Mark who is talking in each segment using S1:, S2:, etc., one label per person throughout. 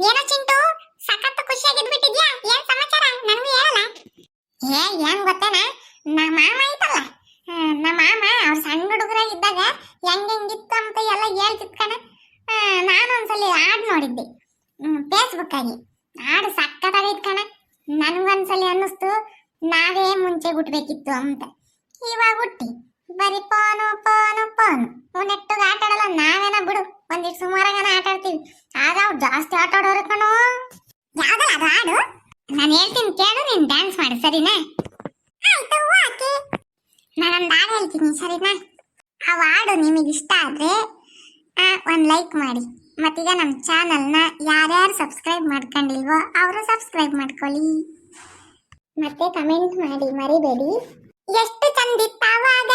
S1: ಏನೋ ಚಿಂಟು, ಸಖತ್ ಖುಷಿಯಾಗಿದ್ ಬಿಟ್ಟಿದ್ಯಾ ಏನ್ ಸಮಾಚಾರ? ನನಗೂ ಹೇಳಲ್ಲ. ಏ ಏನ್ ಗೊತ್ತೇನ? ನಮ್ಮ ಮಾಮ ಐತಲ್ಲ? ನಮ್ಮ ಮಾಮ, ಅವ್ರ ಸಣ್ಣ ಹುಡುಗರಾಗಿದ್ದಾಗ ಹೆಂಗ್ ಅಂತ ಎಲ್ಲ ಹೇಳ್ತಿತ್ ಕಣ. ನಾನು ಒಂದ್ಸಲಿ ಹಾಡ್ ನೋಡಿದ್ದೆ. ಫೇಸ್ಬುಕ್ ಆಗಿ ಹಾಡು ಸಖತ್ತಾಗೈತ್ ಕಣ. ನನ್ಗೊಂದ್ಸಲಿ ಅನ್ನಿಸ್ತು, ನಾವೇ ಮುಂಚೆ ಹುಟ್ಬೇಕಿತ್ತು ಅಂತ. ಇವಾಗ ಹುಟ್ಟಿ. ಬರೀ ಪೋನು ಪೋನು ಪೋನು. ನೆಟ್ಟಗ ಆಟಾಡಲ್ಲ ನಾವೇನ ಬಿಡು. ಒಂದಿಷ್ಟು ಸುಮಾರಾಗನ ಆಟ ಆಡ್ತೀವಿ ಆಗ ಅವ್ರು ಜಾಸ್ತಿ ಆಟ ಆಡೋರು ಕಣೋ ಯಾವ್ದಲ್ಲ ಅದು ಹಾಡು? ನಾನು ಹೇಳ್ತೀನಿ ಕೇಳು, ನೀನ್ ಡ್ಯಾನ್ಸ್ ಮಾಡಿ, ಸರಿನಾ? ಆಯ್ತು ಹಾಡು ಹೇಳ್ತೀನಿ, ಸರಿನಾ? ಆ ಹಾಡು ನಿಮಗೆ ಇಷ್ಟ ಆದ್ರೆ ಒಂದ್ ಲೈಕ್ ಮಾಡಿ. ಮತ್ತೀಗ ನಮ್ಮ ಚಾನಲ್ನ ಯಾರ್ಯಾರು ಸಬ್ಸ್ಕ್ರೈಬ್ ಮಾಡ್ಕೊಂಡಿಲ್ವೋ ಅವರು ಸಬ್ಸ್ಕ್ರೈಬ್ ಮಾಡ್ಕೊಳ್ಳಿ. ಮತ್ತೆ ಕಮೆಂಟ್ ಮಾಡಿ, ಮರಿಬೇಡಿ. ಎಷ್ಟು ಚಂದಿತ್ತವಾಗ?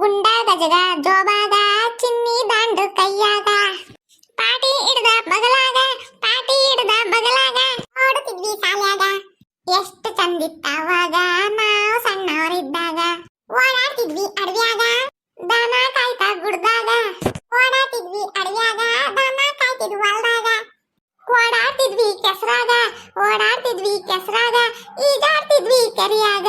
S1: ಗುಂಡ ಜಗ, ಜೋಬಾದ, ಚಿನ್ನಿ ದಾಂಡು ಕೈಯಾಗ ಪಾಟಿ ಹಿಡ್ದ ಬಗಲಾಗ ಪಾಟಿ ಹಿಡ್ದ ಬಗಲಾಗ ಓಡುತ್ತಿದ್ವಿ ಶಾಲ್ಯಾಗ ಎಷ್ಟು ಚಂದಿತ್ತವಾಗ ನಾವು ಸಣ್ಣವರಿದ್ದಾಗ. ಓಡಾಡ್ತಿದ್ವಿ ಅಡವ್ಯಾಗ. ದನ ಕಾಯ್ತ ಗುಡ್ದಾಗ. ಓಡಾಡ್ತಿದ್ವಿ ಅಡವ್ಯಾಗ. ದನ ಕಾಯ್ತಿದ್ವಿ ಹೊಲ್ದಾಗ. ಓಡಾಡ್ತಿದ್ವಿ ಕೆಸರಾಗ. ಓಡಾಡ್ತಿದ್ವಿ ಕೆಸರಾಗ. ಈಜಾಡ್ತಿದ್ವಿ ಕೆರೆಯಾಗ.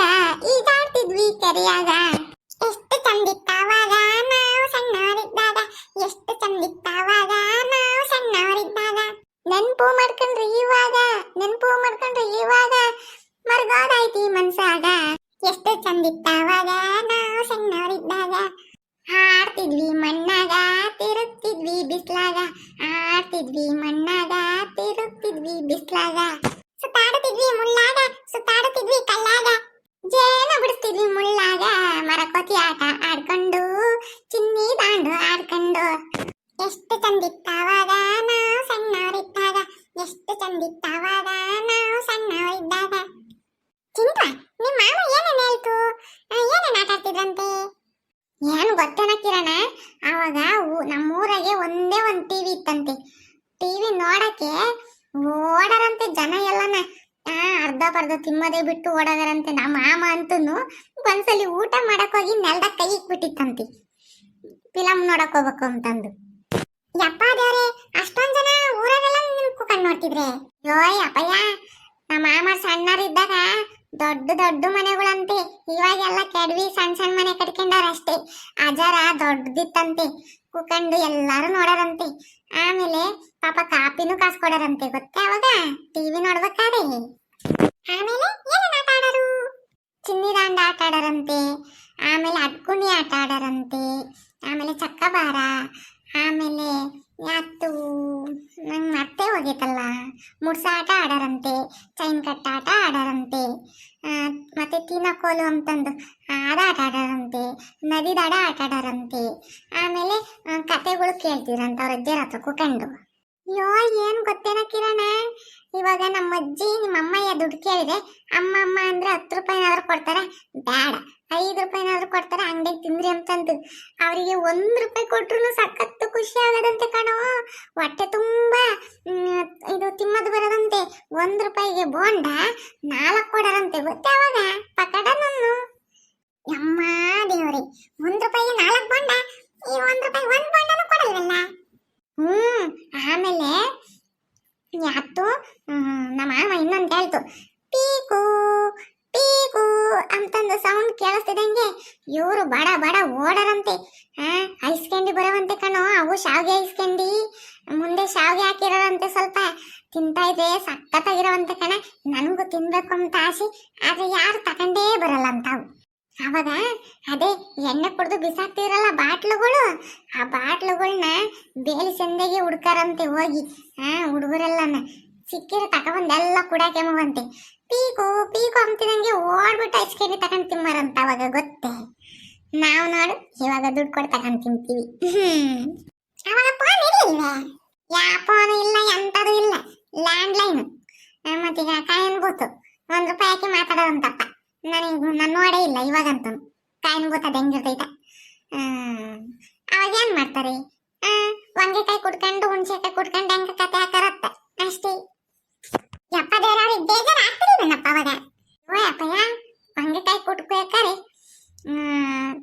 S1: ಮಾಡ್ಕೊಂಡ್ರಿ ಇವಾಗ ಮರ್ಗೋದಾಯ್ತಿ ಮನ್ಸಾಗ. ಎಷ್ಟು ಚಂದಿತ್ತವಾಗ ನಾವು ಸಣ್ಣವರಿದ್ದಾಗ. ಹಾಡ್ತಿದ್ವಿ ಮಣ್ಣಾಗ, ತಿರುಗ್ತಿದ್ವಿ ಬಿಸ್ಲಾಗ. ಆಡ್ತಿದ್ವಿ ಮಣ್ಣಾಗ, ತಿರುಗ್ತಿದ್ವಿ ಬಿಸ್ಲಾಗ. ಸುತ್ತಾಡುತ್ತಿದ್ವಿ ಮುಳ್ಳಾಗ ಸುತ್ತಾಡುತ್ತಿದ್ವಿ ಕಲ್ಲಾಗ. ಜೇನು ಬಿಡಿಸ್ತಿದ್ವಿ ಮುಳ್ಳಾಗ. ಮರಕೋತಿ ಆಟ ಆಡ್ಕೊಂಡು, ಚಿನ್ನಿ ದಾಂಡು ಆಡ್ಕೊಂಡು. ಎಷ್ಟು ಚಂದಿತ್ತವಾಗ ನಾವು ಸಣ್ಣವರಿದ್ದಾಗ. ಎಷ್ಟು ಚಂದಿತ್ತವಾಗ ಏನ್ ಗೊತ್ತೇನ ಕಿರಣ? ಆವಾಗ ನಮ್ಮೂರಾಗೆ ಒಂದೇ ಒಂದು ಟಿವಿ ಇತ್ತಂತೆ. ಟಿವಿ ನೋಡಕ್ಕೆ ಓಡರಂತೆ ಜನ ಎಲ್ಲನ. ಅರ್ಧ ಬರ್ದು ತಿಮ್ಮದೇ ಬಿಟ್ಟು ಓಡೋದರಂತೆ ನಮ್ಮ ಮಾಮ ಅಂತೂ ಒಂದ್ಸಲಿ ಊಟ ಮಾಡಕ್ ಹೋಗಿ ಕೈ ಇಕ್ಬಿಟ್ಟಿತ್ತಂತೆ ಫಿಲಮ್ ನೋಡಕ್ ಹೋಗ್ಬೇಕು ಅಂತಂದು. ಯಪ್ಪ ದೇವ್ರೆ, ಅಷ್ಟೊಂದ್ ಜನ ಊರಾಗೆಲ್ಲ ನಿನ್ ಕುಕಂಡ್ ನೋಡ್ತಿದ್ರೆ? ಯೋಯ್ ಅಪ್ಪಯ್ಯ ನಮ್ಮ ಮಾಮ ಸಣ್ಣರಿದ್ದಾಗ ದೊಡ್ಡ ದೊಡ್ಡ ಮನೆಗಳಂತೆ. ಇವಾಗೆಲ್ಲ ಕೆಡವಿ ಸಣ್ಣ ಸಣ್ಣ ಮನೆ ಕಟ್ಕೊಂಡಾರ ಅಷ್ಟೇ ಅಜರ ದೊಡ್ಡದಿತ್ತಂತೆ. ಕುಕಂಡು ಎಲ್ಲಾರು ನೋಡಾರಂತೆ. ಆಮೇಲೆ ಪಾಪ ಕಾಪಿನೂ ಕಾಸು ಕೊಡಾರಂತೆ ಗೊತ್ತೇ ಅವಾಗ? ಟಿವಿ ನೋಡ್ಬೇಕಾದ್ರೆ. ಆಮೇಲೆ ಏನೇನು ಆಟ ಆಡೋರು? ಚಿನ್ನಿ ಆಟ ಆಡಾರಂತೆ. ಆಮೇಲೆ ಅಡ್ಕುಣಿ ಆಟ ಆಡಾರಂತೆ. ಆಮೇಲೆ ಚಕ್ಕಬಾರ. ಆಮೇಲೆ ಯಾತು ನಂಗೆ ಮತ್ತೆ ಹೋಗೈತಲ್ಲ ಮುಡ್ಸ ಆಟ ಆಡಾರಂತೆ, ಚೈನ್ ಕಟ್ಟ ಆಟ ಆಡಾರಂತೆ ಮತ್ತೆ ತಿನ್ನಕೋಲು ಅಂತಂದು ಆಡ ಆಟ ಆಡಾರಂತೆ ನದಿ ದಡ ಆಟ ಆಡಾರಂತೆ. ಆಮೇಲೆ ಕತೆಗಳು ಕೇಳ್ತೀರಂತ ಅವ್ರ ಅಜ್ಜಿಯರ ಹತ್ರ ಕುಕಂಡು ಅಯ್ಯೋ, ಏನ್ ಗೊತ್ತೇನ ಕಿರಣ. ಇವಾಗ ನಮ್ಮ ಅಜ್ಜಿ, ನಿಮ್ಮ ಅಮ್ಮಯ್ಯ ದುಡ್ಡು ಕೇಳಿದೆ ಅಮ್ಮ ಅಮ್ಮ ಅಂದ್ರೆ ಹತ್ತು ರೂಪಾಯಿನಾದ್ರೂ ಕೊಡ್ತಾರೆ. ಬೇಡ ಐದು ರೂಪಾಯಿನಾದ್ರೂ ಕೊಡ್ತಾರೆ, ಅಂಗಡಿಗೆ ತಿಂದ್ರಿ ಅಂತಂದು. ಅವರಿಗೆ ಒಂದ್ ರೂಪಾಯಿ ಕೊಟ್ರು ಸಖತ್ತು ಖುಷಿ ಆಗದಂತೆ ಕಣೋ. ಹೊಟ್ಟೆ ತುಂಬಾ ಇದು ತಿಮ್ಮದು ಬರದಂತೆ. ಒಂದ್ ರೂಪಾಯಿಗೆ ಬೋಂಡ ನಾಲ್ಕು ಕೊಡರಂತೆ. ಗೊತ್ತೇ ಅವಾಗ ಪಕಡ ನನ್ನ ಅಮ್ಮ ದೇವ್ರಿ ಒಂದ್ ರೂಪಾಯಿಗೆ ನಾಲ್ಕು ಬೋಂಡ ಈ ಒಂದ್ ರೂಪಾಯಿ ಒಂದ್ ಬೋಂಡನು ಕೊಡಲ್ವಲ್ಲ ಹ್ಮ್ ಆಮೇಲೆ ಯಾತು ಹ್ಮ್, ನಮ್ಮ ಮಾವ ಹೇಳ್ತು ಪೀಕು ಪೀಕು ಅಂತಂದು ಸೌಂಡ್ ಕೇಳಿಸ್ತಿದಂಗೆ ಇವರು ಬಡ ಬಡ ಓಡರಂತೆ. ಆ ಕ್ಯಾಂಡಿ ಬರವಂತೆ ಕಣೋ, ಅವು ಶಾವಿಗೆ ಐಸ್ ಕ್ಯಾಂಡಿ ಮುಂದೆ ಶಾವಿಗೆ ಹಾಕಿರೋರಂತೆ ಸ್ವಲ್ಪ. ತಿಂತಾ ಇದೆ ಸಖತ್ತಾಗಿರೋವಂತೆ ಕಣ, ನನಗೂ ತಿನ್ಬೇಕು ಅಂತ ಆಸೆ, ಆದ್ರೆ ಯಾರು ತಗೊಂಡೇ ಬರಲ್ಲ ಅಂತಾವು. ಅವಾಗ ಅದೇ ಎಣ್ಣೆ ಕುಡ್ದು ಬಿಸಾಕ್ತಿರಲ್ಲ ಬಾಟ್ಲುಗಳು, ಆ ಬಾಟ್ಲುಗಳನ್ನ ಬೇಲಿ ಸಂದೆಗೆ ಹುಡ್ಕಾರಂತೆ ಹೋಗಿ. ಹಾ, ಹುಡುಗರೆಲ್ಲನ. ಸಿಕ್ಕಿರ ತಗೊಂಡ್ ಎಲ್ಲ ಕುಡಾಕೆ ಮಗಂತೆ ಪೀಕು ಪೀಕು ಅಂತಿದಂಗೆ ಓಡ್ಬಿಟ್ಟು ಐಸ್ ಕ್ರೀಮ್ ತಗೊಂಡು ತಿಮ್ಮರಂತ ಅವಾಗ ಗೊತ್ತೇ. ನಾವು ನೋಡು ಇವಾಗ ದುಡ್ಡು ಕೊಟ್ಟು ತಗೊಂಡು ತಿಂತೀವಿ. ಅವಾಗ ಫೋನ್ ಇರ್ಲಿಲ್ವೇ ಯಾ ಫೋನ್ ಇಲ್ಲ ಎಂತದು ಇಲ್ಲ. ಲ್ಯಾಂಡ್ ಲೈನ್ ಮತ್ತೀಗ ಕಾಯನ್ ಬೂತು ಒಂದು ರೂಪಾಯಿ ಹಾಕಿ ಮಾತಾಡೋದಂತಪ್ಪ ನನಗೆ ನಾನು ನೋಡೇ ಇಲ್ಲ ಇವಾಗಂತೂ. ಕಾಯನ್ ಬೂತ್ ಅದು ಹೆಂಗಿರ್ತೈತ. ಅವಾಗ ಏನು ಮಾಡ್ತಾರೆ? ಆ, ಕುಡ್ಕೊಂಡು ಹುಣಸೆಕಾಯಿ ಕುಡ್ಕೊಂಡು ಹೆಂಗ ಕತೆ ಹಾಕರತ್ತ? ಅಷ್ಟೇ. ಯಪ್ಪ ದೇವ್ರವ್ರಿಗೆ ಬೇಜಾರು ನನ್ನಪ್ಪ ಅವಾಗ. ಓ ಯಪ್ಪಯ್ಯ ವಂಗೆಕಾಯಿ ಕುಟ್ಬೇಕಾರೆ ಹ್ಮ್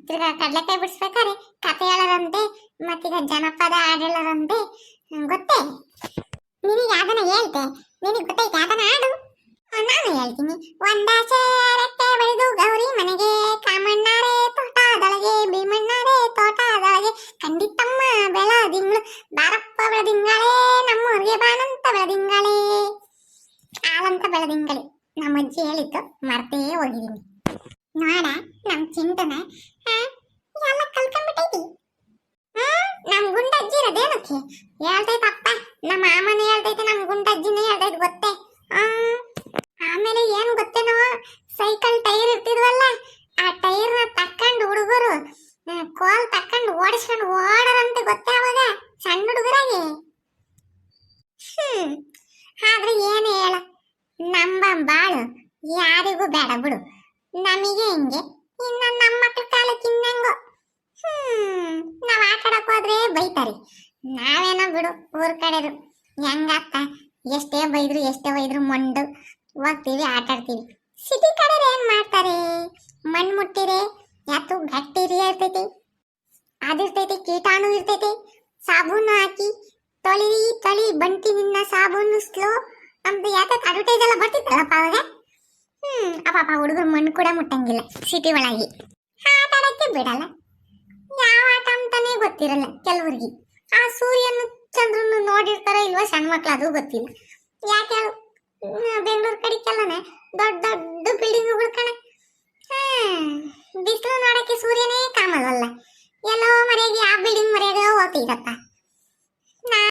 S1: ತಿರ್ಗಾ ಕಡಲೆಕಾಯಿ ಬಿಡಿಸ್ಬೇಕಾರೆ ಕತೆ ಹೇಳೋದಂತೆ ಮತ್ತೀಗ ಜನಪದ ಹಾಡು ಹೇಳೋರಂತೆ ಹ್ಮ್, ಗೊತ್ತೇ? ನಿನಗೆ ಯಾವ್ದನ ಹೇಳ್ತೆ? ನಿನಗೆ ಗೊತ್ತೈತೆ ಯಾವ್ದನ ಹಾಡು? ನಾನು ಹೇಳ್ತೀನಿ. ಒಂದಾಸೆ ರೆಕ್ಕೆ ಬೆಳೆದು ಗೌರಿ ಮನೆಗೆ ಕಾಮಣ್ಣಾರೆ ತೋಟದೊಳಗೆ ಭೀಮಣ್ಣಾರೆ ತೋಟದೊಳಗೆ ಖಂಡಿತಮ್ಮ ಬೆಳದಿಂಗಳು ಬಾರಪ್ಪ ಬೆಳದಿಂಗಳೇ ನಮ್ಮೂರಿಗೆ ಬಾನಂತ ಬೆಳದಿಂಗಳೇ ಹಾಲಂತ ಬೆಳದಿಂಗಳೇ ನಮ್ಮ ಅಜ್ಜಿ ಹೇಳಿತ್ತು ಮರ್ತೇ ಹೋಗಿದ್ದೀನಿ ನೋಡ ನಮ್ ಚಿಂಟನ ಆ, ಎಲ್ಲ ಕಲ್ಕೊಂಡ್ಬಿಟ್ಟೈತಿ ನಮ್ ಗುಂಡಜ್ಜಿ ಇರೋದೇನಕ್ಕೆ ಹೇಳ್ತೈತಪ್ಪ ನಮ್ಮ ಮಾಮನೇ ಹೇಳ್ತೈತೆ ನಮ್ ಗುಂಡಜ್ಜಿನೇ ಹೇಳ್ತೈತೆ ಗೊತ್ತೇ ಆಮೇಲೆ ಏನು ಗೊತ್ತೇನೋ ಸೈಕಲ್ ಟೈರ್ ಇರ್ತಿದ್ವಲ್ಲ ಆ ಟೈರ್ನ ತಕ್ಕಂಡು ಹುಡುಗರು ಕೋಲ್ ತಕ್ಕಂಡು ಓಡಿಸ್ಕೊಂಡು ಓಡರಂತ ಗೊತ್ತೇ ಅವಾಗ ಸಣ್ಣ ಹುಡುಗರಾಗಿ ಹ್ಮ್, ಆದ್ರೆ ಏನು ಹೇಳ? ನಂಬ ಬಾಳು ಯಾರಿಗೂ ಬೇಡ ಬಿಡು. ನಮಗೆ ಹಿಂಗೆ. ಇನ್ನ ನಮ್ಮ ಕಾಲಕ್ಕೆ ಇನ್ನಂಗೋ. ಹ್ಮ್, ನಾವ್ ಆಟ ಆಡಕ್ ಹೋದ್ರೆ ಬೈತಾರಿ. ನಾವೇನೋ ಬಿಡು, ಊರ್ ಕಡೆದು. ಹೆಂಗಾತ ಎಷ್ಟೇ ಬೈದ್ರು ಎಷ್ಟೇ ಬೈದ್ರು ಮಂಡು. ಹೋಗ್ತೀವಿ, ಆಟ ಆಡ್ತೀವಿ. ಸಿಟಿ ಕಡೆ ಏನ್ ಮಾಡ್ತಾರೆ? ಮಣ್ಣು ಮುಟ್ಟಿರೆ ಯಾತು ಗಟ್ಟಿ ಇರ್ತೈತಿ. ಅದಿರ್ತೈತಿ ಕೀಟಾಣು ಇರ್ತೈತಿ. ಸಾಬೂನು ಹಾಕಿ, ತೊಳಿ ತೊಳಿ, ಬಂಟಿ ನಿನ್ನ ಸಾಬೂನು ಸ್ಲೋ. ನಮ್ದು ಯಾತ ಅಡ್ವರ್ಟೈಸ್ ಎಲ್ಲ ಬರ್ತಿತ್ತಲ್ಲಪ್ಪ ಅಪ್ಪ ಹುಡುಗರು ಮಣ್ಣು ಕೂಡ ಮುಟ್ಟಂಗಿಲ್ಲ ಸಿಟಿ ಒಳಗೆ. ಆಟ ಆಡಕ್ಕೆ ಬಿಡಲ್ಲ. ಯಾವ ಆಟ ಅಂತಾನೆ ಗೊತ್ತಿರಲ್ಲ ಕೆಲವರಿಗೆ. ಆ ಸೂರ್ಯನ ಚಂದ್ರನ ನೋಡಿರ್ತಾರ ಇಲ್ವಾ ಸಣ್ಣ ಮಕ್ಳು ಅದು ಗೊತ್ತಿಲ್ಲ. ಯಾಕೆ ಬೆಂಗಳೂರು ಕಡಿಕೆಲ್ಲನೆ ದೊಡ್ಡ ದೊಡ್ಡ ಬಿಲ್ಡಿಂಗ್ಗಳು ಕಣ. ಬಿಸಿಲು ನೋಡಕ್ಕೆ ಸೂರ್ಯನೇ ಕಾಮಲ್ವಲ್ಲ ಎಲ್ಲೋ ಮರೆಯಾಗಿ ಆ ಬಿಲ್ಡಿಂಗ್ ಮರೆಯಾಗ ಹೋಗ್ತಿರತ್ತ?